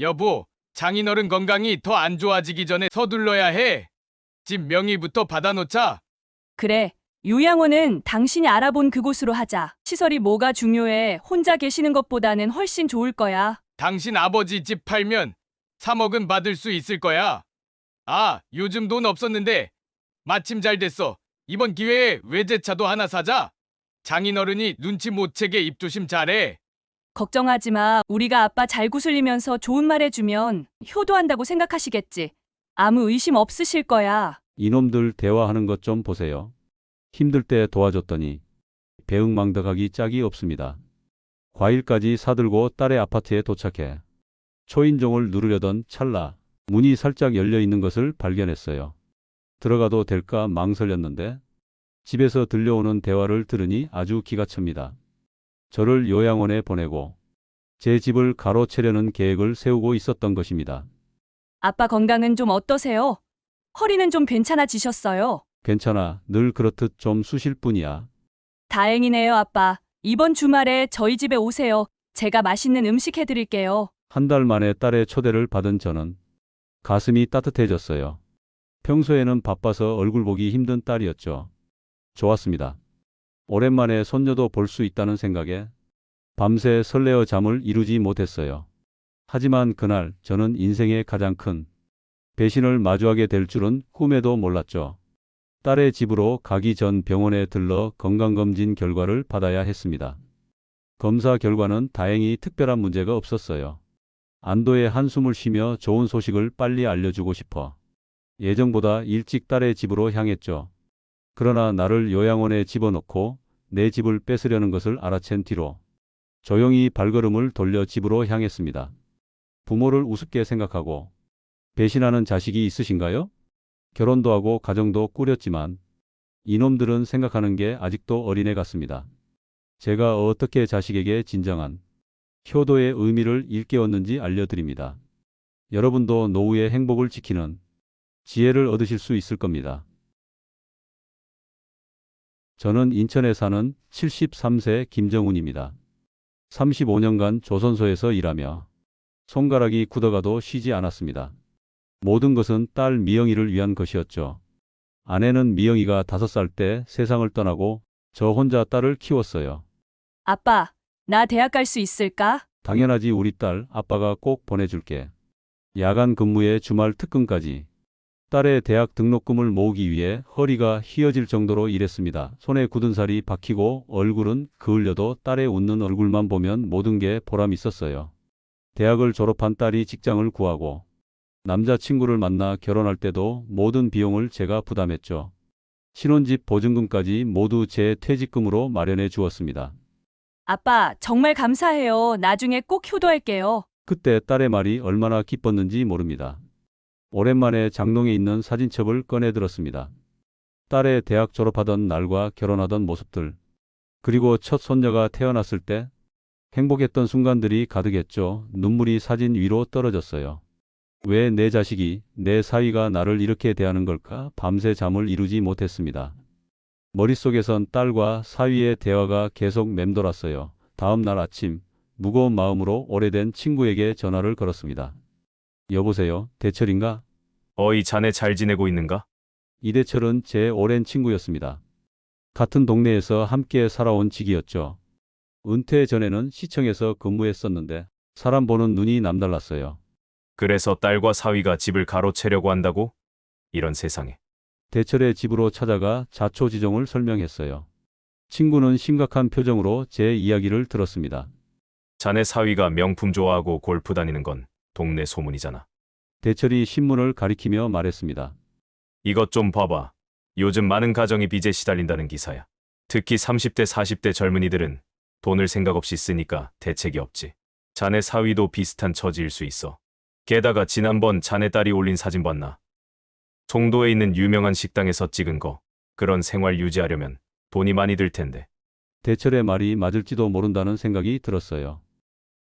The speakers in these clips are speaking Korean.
여보, 장인어른 건강이 더 안 좋아지기 전에 서둘러야 해. 집 명의부터 받아놓자. 그래. 요양원은 당신이 알아본 그곳으로 하자. 시설이 뭐가 중요해. 혼자 계시는 것보다는 훨씬 좋을 거야. 당신 아버지 집 팔면 3억은 받을 수 있을 거야. 아, 요즘 돈 없었는데 마침 잘 됐어. 이번 기회에 외제차도 하나 사자. 장인어른이 눈치 못 채게 입조심 잘해. 걱정하지 마. 우리가 아빠 잘 구슬리면서 좋은 말 해주면 효도한다고 생각하시겠지. 아무 의심 없으실 거야. 이놈들 대화하는 것 좀 보세요. 힘들 때 도와줬더니 배응망덕하기 짝이 없습니다. 과일까지 사들고 딸의 아파트에 도착해 초인종을 누르려던 찰나 문이 살짝 열려 있는 것을 발견했어요. 들어가도 될까 망설였는데 집에서 들려오는 대화를 들으니 아주 기가 찹니다. 저를 요양원에 보내고 제 집을 가로채려는 계획을 세우고 있었던 것입니다. 아빠 건강은 좀 어떠세요? 허리는 좀 괜찮아지셨어요. 괜찮아. 늘 그렇듯 좀 쑤실 뿐이야. 다행이네요, 아빠. 이번 주말에 저희 집에 오세요. 제가 맛있는 음식 해드릴게요. 한 달 만에 딸의 초대를 받은 저는 가슴이 따뜻해졌어요. 평소에는 바빠서 얼굴 보기 힘든 딸이었죠. 좋았습니다. 오랜만에 손녀도 볼 수 있다는 생각에 밤새 설레어 잠을 이루지 못했어요. 하지만 그날 저는 인생의 가장 큰 배신을 마주하게 될 줄은 꿈에도 몰랐죠. 딸의 집으로 가기 전 병원에 들러 건강검진 결과를 받아야 했습니다. 검사 결과는 다행히 특별한 문제가 없었어요. 안도의 한숨을 쉬며 좋은 소식을 빨리 알려주고 싶어 예정보다 일찍 딸의 집으로 향했죠. 그러나 나를 요양원에 집어넣고 내 집을 뺏으려는 것을 알아챈 뒤로 조용히 발걸음을 돌려 집으로 향했습니다. 부모를 우습게 생각하고 배신하는 자식이 있으신가요? 결혼도 하고 가정도 꾸렸지만 이놈들은 생각하는 게 아직도 어린애 같습니다. 제가 어떻게 자식에게 진정한 효도의 의미를 일깨웠는지 알려드립니다. 여러분도 노후의 행복을 지키는 지혜를 얻으실 수 있을 겁니다. 저는 인천에 사는 73세 김정훈입니다. 35년간 조선소에서 일하며 손가락이 굳어가도 쉬지 않았습니다. 모든 것은 딸 미영이를 위한 것이었죠. 아내는 미영이가 5살 때 세상을 떠나고 저 혼자 딸을 키웠어요. 아빠, 나 대학 갈 수 있을까? 당연하지 우리 딸 아빠가 꼭 보내줄게. 야간 근무에 주말 특근까지. 딸의 대학 등록금을 모으기 위해 허리가 휘어질 정도로 일했습니다. 손에 굳은 살이 박히고 얼굴은 그을려도 딸의 웃는 얼굴만 보면 모든 게 보람 있었어요. 대학을 졸업한 딸이 직장을 구하고 남자친구를 만나 결혼할 때도 모든 비용을 제가 부담했죠. 신혼집 보증금까지 모두 제 퇴직금으로 마련해 주었습니다. 아빠, 정말 감사해요. 나중에 꼭 효도할게요. 그때 딸의 말이 얼마나 기뻤는지 모릅니다. 오랜만에 장롱에 있는 사진첩을 꺼내 들었습니다. 딸의 대학 졸업하던 날과 결혼하던 모습들, 그리고 첫 손녀가 태어났을 때 행복했던 순간들이 가득했죠. 눈물이 사진 위로 떨어졌어요. 왜 내 자식이, 내 사위가 나를 이렇게 대하는 걸까? 밤새 잠을 이루지 못했습니다. 머릿속에선 딸과 사위의 대화가 계속 맴돌았어요. 다음 날 아침, 무거운 마음으로 오래된 친구에게 전화를 걸었습니다. 여보세요, 대철인가? 어이 자네 잘 지내고 있는가? 이대철은 제 오랜 친구였습니다. 같은 동네에서 함께 살아온 직이었죠. 은퇴 전에는 시청에서 근무했었는데 사람 보는 눈이 남달랐어요. 그래서 딸과 사위가 집을 가로채려고 한다고? 이런 세상에. 대철의 집으로 찾아가 자초지종을 설명했어요. 친구는 심각한 표정으로 제 이야기를 들었습니다. 자네 사위가 명품 좋아하고 골프 다니는 건 동네 소문이잖아. 대철이 신문을 가리키며 말했습니다. 이것 좀 봐봐. 요즘 많은 가정이 빚에 시달린다는 기사야. 특히 30대 40대 젊은이들은 돈을 생각 없이 쓰니까 대책이 없지. 자네 사위도 비슷한 처지일 수 있어. 게다가 지난번 자네 딸이 올린 사진 봤나? 송도에 있는 유명한 식당에서 찍은 거. 그런 생활 유지하려면 돈이 많이 들 텐데. 대철의 말이 맞을지도 모른다는 생각이 들었어요.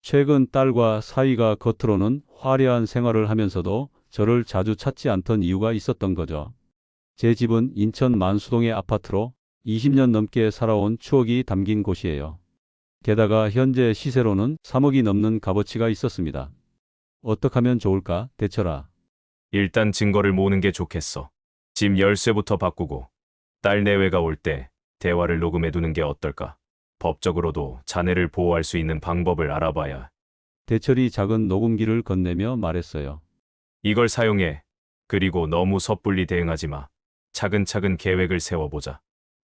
최근 딸과 사위가 겉으로는 화려한 생활을 하면서도 저를 자주 찾지 않던 이유가 있었던 거죠. 제 집은 인천 만수동의 아파트로 20년 넘게 살아온 추억이 담긴 곳이에요. 게다가 현재 시세로는 3억이 넘는 값어치가 있었습니다. 어떻게 하면 좋을까, 대철아? 일단 증거를 모으는 게 좋겠어. 집 열쇠부터 바꾸고 딸 내외가 올 때 대화를 녹음해 두는 게 어떨까? 법적으로도 자네를 보호할 수 있는 방법을 알아봐야 대철이 작은 녹음기를 건네며 말했어요. 이걸 사용해. 그리고 너무 섣불리 대응하지 마. 차근차근 계획을 세워보자.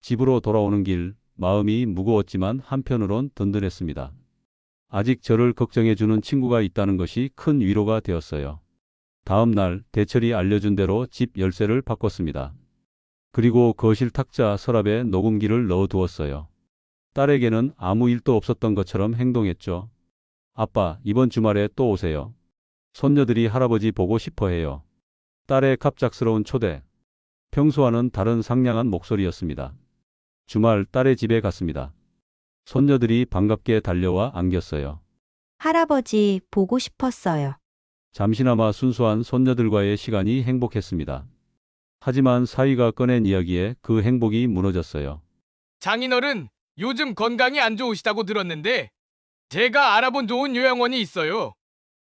집으로 돌아오는 길, 마음이 무거웠지만 한편으론 든든했습니다. 아직 저를 걱정해주는 친구가 있다는 것이 큰 위로가 되었어요. 다음 날 대철이 알려준 대로 집 열쇠를 바꿨습니다. 그리고 거실 탁자 서랍에 녹음기를 넣어두었어요. 딸에게는 아무 일도 없었던 것처럼 행동했죠. 아빠, 이번 주말에 또 오세요. 손녀들이 할아버지 보고 싶어 해요. 딸의 갑작스러운 초대. 평소와는 다른 상냥한 목소리였습니다. 주말 딸의 집에 갔습니다. 손녀들이 반갑게 달려와 안겼어요. 할아버지 보고 싶었어요. 잠시나마 순수한 손녀들과의 시간이 행복했습니다. 하지만 사위가 꺼낸 이야기에 그 행복이 무너졌어요. 장인어른, 요즘 건강이 안 좋으시다고 들었는데 제가 알아본 좋은 요양원이 있어요.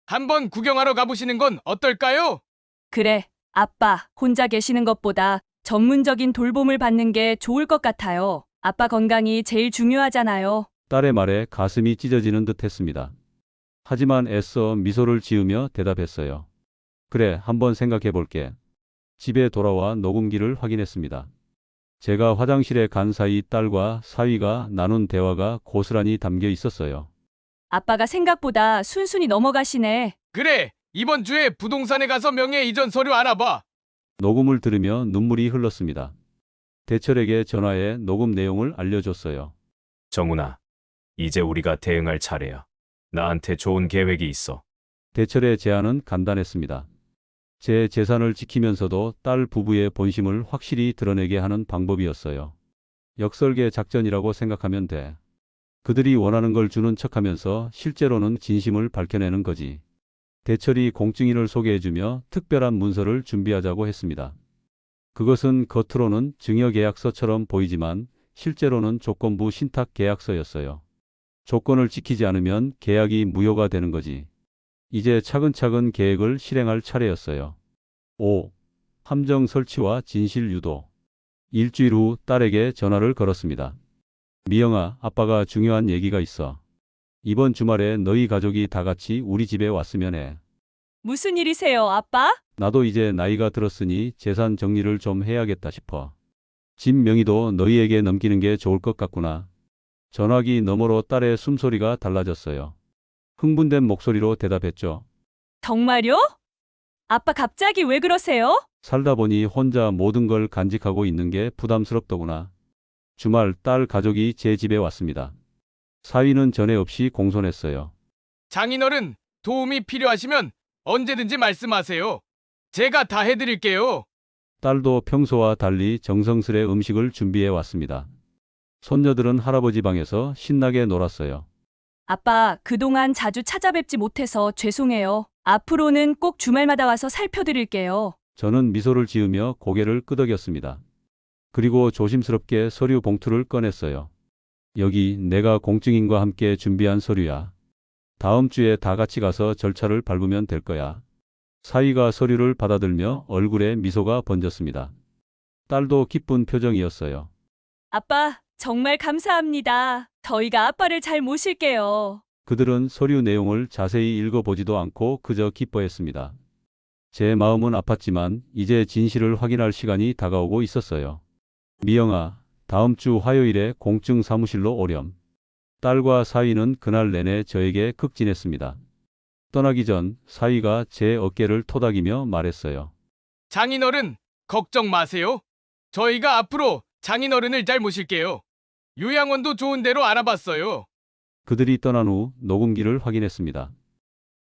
한번 구경하러 가보시는 건 어떨까요? 그래, 아빠, 혼자 계시는 것보다 전문적인 돌봄을 받는 게 좋을 것 같아요. 아빠 건강이 제일 중요하잖아요. 딸의 말에 가슴이 찢어지는 듯 했습니다. 하지만 애써 미소를 지으며 대답했어요. 그래, 한번 생각해 볼게. 집에 돌아와 녹음기를 확인했습니다. 제가 화장실에 간 사이 딸과 사위가 나눈 대화가 고스란히 담겨 있었어요. 아빠가 생각보다 순순히 넘어가시네. 그래, 이번 주에 부동산에 가서 명예 이전 서류 알아봐. 녹음을 들으며 눈물이 흘렀습니다. 대철에게 전화해 녹음 내용을 알려줬어요. 정훈아, 이제 우리가 대응할 차례야. 나한테 좋은 계획이 있어. 대철의 제안은 간단했습니다. 제 재산을 지키면서도 딸 부부의 본심을 확실히 드러내게 하는 방법이었어요. 역설계 작전이라고 생각하면 돼. 그들이 원하는 걸 주는 척하면서 실제로는 진심을 밝혀내는 거지. 대철이 공증인을 소개해주며 특별한 문서를 준비하자고 했습니다. 그것은 겉으로는 증여계약서처럼 보이지만 실제로는 조건부 신탁 계약서였어요. 조건을 지키지 않으면 계약이 무효가 되는 거지. 이제 차근차근 계획을 실행할 차례였어요. 5. 함정 설치와 진실 유도. 일주일 후 딸에게 전화를 걸었습니다. 미영아, 아빠가 중요한 얘기가 있어. 이번 주말에 너희 가족이 다 같이 우리 집에 왔으면 해. 무슨 일이세요, 아빠? 나도 이제 나이가 들었으니 재산 정리를 좀 해야겠다 싶어. 집 명의도 너희에게 넘기는 게 좋을 것 같구나. 전화기 너머로 딸의 숨소리가 달라졌어요. 흥분된 목소리로 대답했죠. 정말요? 아빠 갑자기 왜 그러세요? 살다 보니 혼자 모든 걸 간직하고 있는 게 부담스럽더구나. 주말 딸 가족이 제 집에 왔습니다. 사위는 전에 없이 공손했어요. 장인어른, 도움이 필요하시면 언제든지 말씀하세요. 제가 다 해드릴게요. 딸도 평소와 달리 정성스레 음식을 준비해 왔습니다. 손녀들은 할아버지 방에서 신나게 놀았어요. 아빠, 그동안 자주 찾아뵙지 못해서 죄송해요. 앞으로는 꼭 주말마다 와서 살펴드릴게요. 저는 미소를 지으며 고개를 끄덕였습니다. 그리고 조심스럽게 서류 봉투를 꺼냈어요. 여기 내가 공증인과 함께 준비한 서류야. 다음 주에 다 같이 가서 절차를 밟으면 될 거야. 사위가 서류를 받아들며 얼굴에 미소가 번졌습니다. 딸도 기쁜 표정이었어요. 아빠, 정말 감사합니다. 저희가 아빠를 잘 모실게요. 그들은 서류 내용을 자세히 읽어보지도 않고 그저 기뻐했습니다. 제 마음은 아팠지만 이제 진실을 확인할 시간이 다가오고 있었어요. 미영아, 다음 주 화요일에 공증 사무실로 오렴. 딸과 사위는 그날 내내 저에게 극진했습니다. 떠나기 전 사위가 제 어깨를 토닥이며 말했어요. 장인어른, 걱정 마세요. 저희가 앞으로 장인어른을 잘 모실게요. 요양원도 좋은 데로 알아봤어요. 그들이 떠난 후 녹음기를 확인했습니다.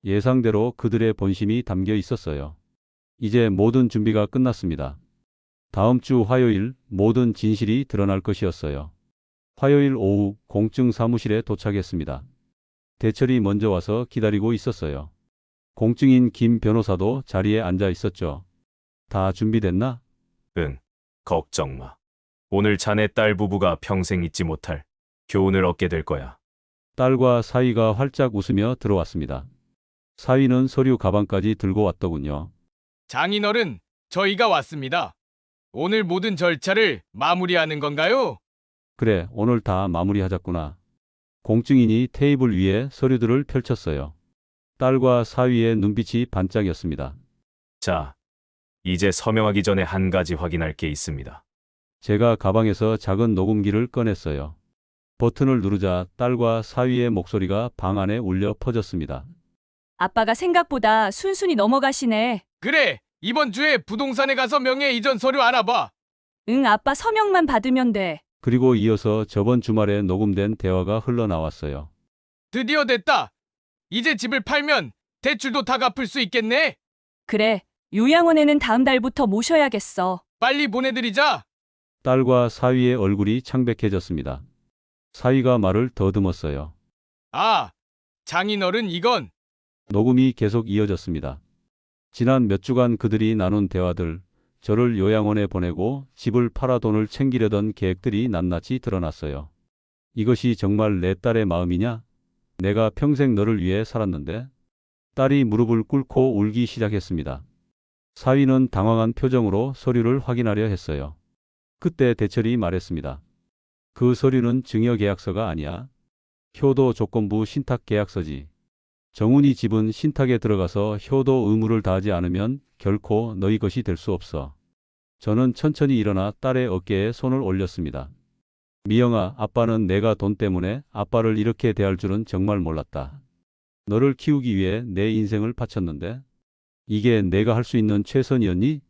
예상대로 그들의 본심이 담겨 있었어요. 이제 모든 준비가 끝났습니다. 다음 주 화요일 모든 진실이 드러날 것이었어요. 화요일 오후 공증 사무실에 도착했습니다. 대철이 먼저 와서 기다리고 있었어요. 공증인 김 변호사도 자리에 앉아 있었죠. 다 준비됐나? 응, 걱정 마. 오늘 자네 딸 부부가 평생 잊지 못할 교훈을 얻게 될 거야. 딸과 사위가 활짝 웃으며 들어왔습니다. 사위는 서류 가방까지 들고 왔더군요. 장인어른, 저희가 왔습니다. 오늘 모든 절차를 마무리하는 건가요? 그래, 오늘 다 마무리하자꾸나. 공증인이 테이블 위에 서류들을 펼쳤어요. 딸과 사위의 눈빛이 반짝였습니다. 자, 이제 서명하기 전에 한 가지 확인할 게 있습니다. 제가 가방에서 작은 녹음기를 꺼냈어요. 버튼을 누르자 딸과 사위의 목소리가 방 안에 울려 퍼졌습니다. 아빠가 생각보다 순순히 넘어가시네. 그래, 이번 주에 부동산에 가서 명예 이전 서류 알아봐. 응, 아빠 서명만 받으면 돼. 그리고 이어서 저번 주말에 녹음된 대화가 흘러나왔어요. 드디어 됐다. 이제 집을 팔면 대출도 다 갚을 수 있겠네. 그래, 요양원에는 다음 달부터 모셔야겠어. 빨리 보내드리자. 딸과 사위의 얼굴이 창백해졌습니다. 사위가 말을 더듬었어요. 아, 장인어른 이건 녹음이 계속 이어졌습니다. 지난 몇 주간 그들이 나눈 대화들, 저를 요양원에 보내고 집을 팔아 돈을 챙기려던 계획들이 낱낱이 드러났어요. 이것이 정말 내 딸의 마음이냐? 내가 평생 너를 위해 살았는데? 딸이 무릎을 꿇고 울기 시작했습니다. 사위는 당황한 표정으로 서류를 확인하려 했어요. 그때 대철이 말했습니다. 그 서류는 증여계약서가 아니야. 효도 조건부 신탁계약서지. 정훈이 집은 신탁에 들어가서 효도 의무를 다하지 않으면 결코 너희 것이 될 수 없어. 저는 천천히 일어나 딸의 어깨에 손을 올렸습니다. 미영아, 아빠는 내가 돈 때문에 아빠를 이렇게 대할 줄은 정말 몰랐다. 너를 키우기 위해 내 인생을 바쳤는데 이게 내가 할 수 있는 최선이었니?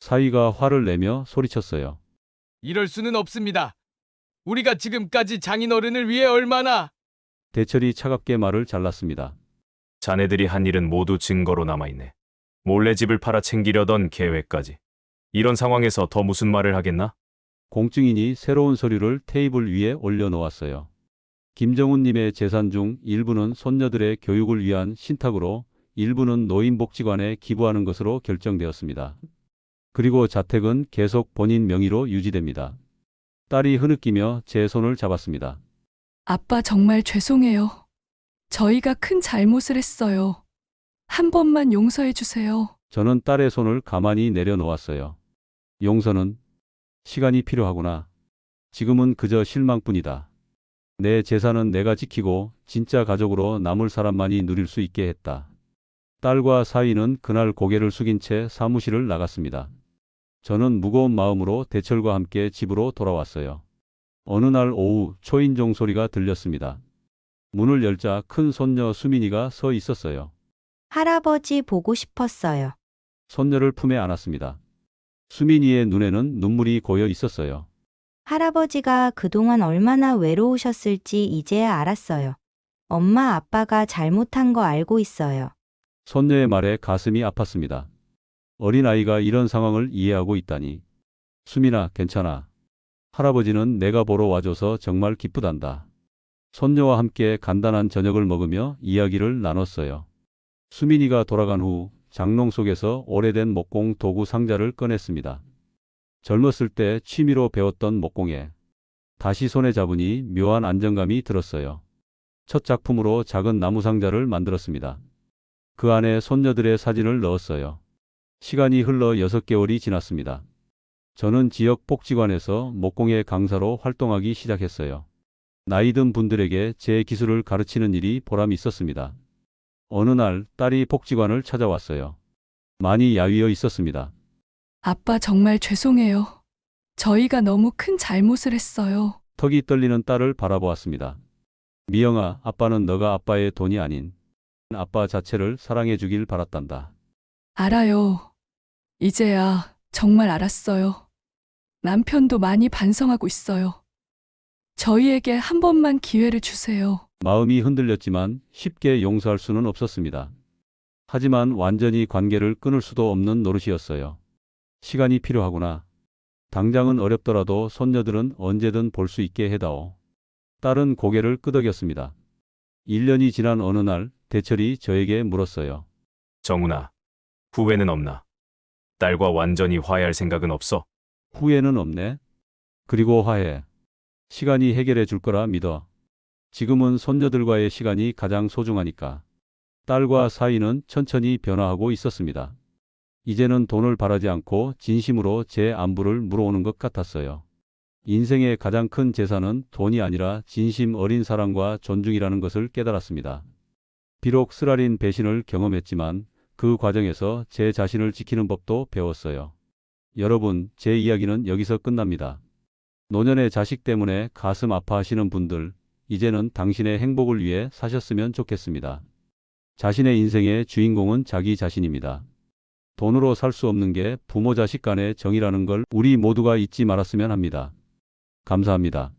사위가 화를 내며 소리쳤어요. 이럴 수는 없습니다. 우리가 지금까지 장인어른을 위해 얼마나 대철이 차갑게 말을 잘랐습니다. 자네들이 한 일은 모두 증거로 남아있네. 몰래 집을 팔아 챙기려던 계획까지. 이런 상황에서 더 무슨 말을 하겠나? 공증인이 새로운 서류를 테이블 위에 올려놓았어요. 김정훈님의 재산 중 일부는 손녀들의 교육을 위한 신탁으로 일부는 노인복지관에 기부하는 것으로 결정되었습니다. 그리고 자택은 계속 본인 명의로 유지됩니다. 딸이 흐느끼며 제 손을 잡았습니다. 아빠 정말 죄송해요. 저희가 큰 잘못을 했어요. 한 번만 용서해 주세요. 저는 딸의 손을 가만히 내려놓았어요. 용서는 시간이 필요하구나. 지금은 그저 실망뿐이다. 내 재산은 내가 지키고 진짜 가족으로 남을 사람만이 누릴 수 있게 했다. 딸과 사위는 그날 고개를 숙인 채 사무실을 나갔습니다. 저는 무거운 마음으로 대철과 함께 집으로 돌아왔어요. 어느 날 오후 초인종 소리가 들렸습니다. 문을 열자 큰 손녀 수민이가 서 있었어요. 할아버지 보고 싶었어요. 손녀를 품에 안았습니다. 수민이의 눈에는 눈물이 고여 있었어요. 할아버지가 그동안 얼마나 외로우셨을지 이제야 알았어요. 엄마 아빠가 잘못한 거 알고 있어요. 손녀의 말에 가슴이 아팠습니다. 어린아이가 이런 상황을 이해하고 있다니. 수민아, 괜찮아. 할아버지는 내가 보러 와줘서 정말 기쁘단다. 손녀와 함께 간단한 저녁을 먹으며 이야기를 나눴어요. 수민이가 돌아간 후 장롱 속에서 오래된 목공 도구 상자를 꺼냈습니다. 젊었을 때 취미로 배웠던 목공에 다시 손에 잡으니 묘한 안정감이 들었어요. 첫 작품으로 작은 나무 상자를 만들었습니다. 그 안에 손녀들의 사진을 넣었어요. 시간이 흘러 6개월이 지났습니다. 저는 지역 복지관에서 목공의 강사로 활동하기 시작했어요. 나이든 분들에게 제 기술을 가르치는 일이 보람 있었습니다. 어느 날 딸이 복지관을 찾아왔어요. 많이 야위어 있었습니다. 아빠 정말 죄송해요. 저희가 너무 큰 잘못을 했어요. 턱이 떨리는 딸을 바라보았습니다. 미영아, 아빠는 너가 아빠의 돈이 아닌 아빠 자체를 사랑해 주길 바랐단다. 알아요. 이제야 정말 알았어요. 남편도 많이 반성하고 있어요. 저희에게 한 번만 기회를 주세요. 마음이 흔들렸지만 쉽게 용서할 수는 없었습니다. 하지만 완전히 관계를 끊을 수도 없는 노릇이었어요. 시간이 필요하구나. 당장은 어렵더라도 손녀들은 언제든 볼 수 있게 해다오. 딸은 고개를 끄덕였습니다. 1년이 지난 어느 날 대철이 저에게 물었어요. 정훈아, 후회는 없나? 딸과 완전히 화해할 생각은 없어? 후회는 없네. 그리고 화해. 시간이 해결해 줄 거라 믿어. 지금은 손녀들과의 시간이 가장 소중하니까. 딸과 사이는 천천히 변화하고 있었습니다. 이제는 돈을 바라지 않고 진심으로 제 안부를 물어오는 것 같았어요. 인생의 가장 큰 재산은 돈이 아니라 진심 어린 사랑과 존중이라는 것을 깨달았습니다. 비록 쓰라린 배신을 경험했지만 그 과정에서 제 자신을 지키는 법도 배웠어요. 여러분, 제 이야기는 여기서 끝납니다. 노년의 자식 때문에 가슴 아파하시는 분들, 이제는 당신의 행복을 위해 사셨으면 좋겠습니다. 자신의 인생의 주인공은 자기 자신입니다. 돈으로 살 수 없는 게 부모 자식 간의 정이라는 걸 우리 모두가 잊지 말았으면 합니다. 감사합니다.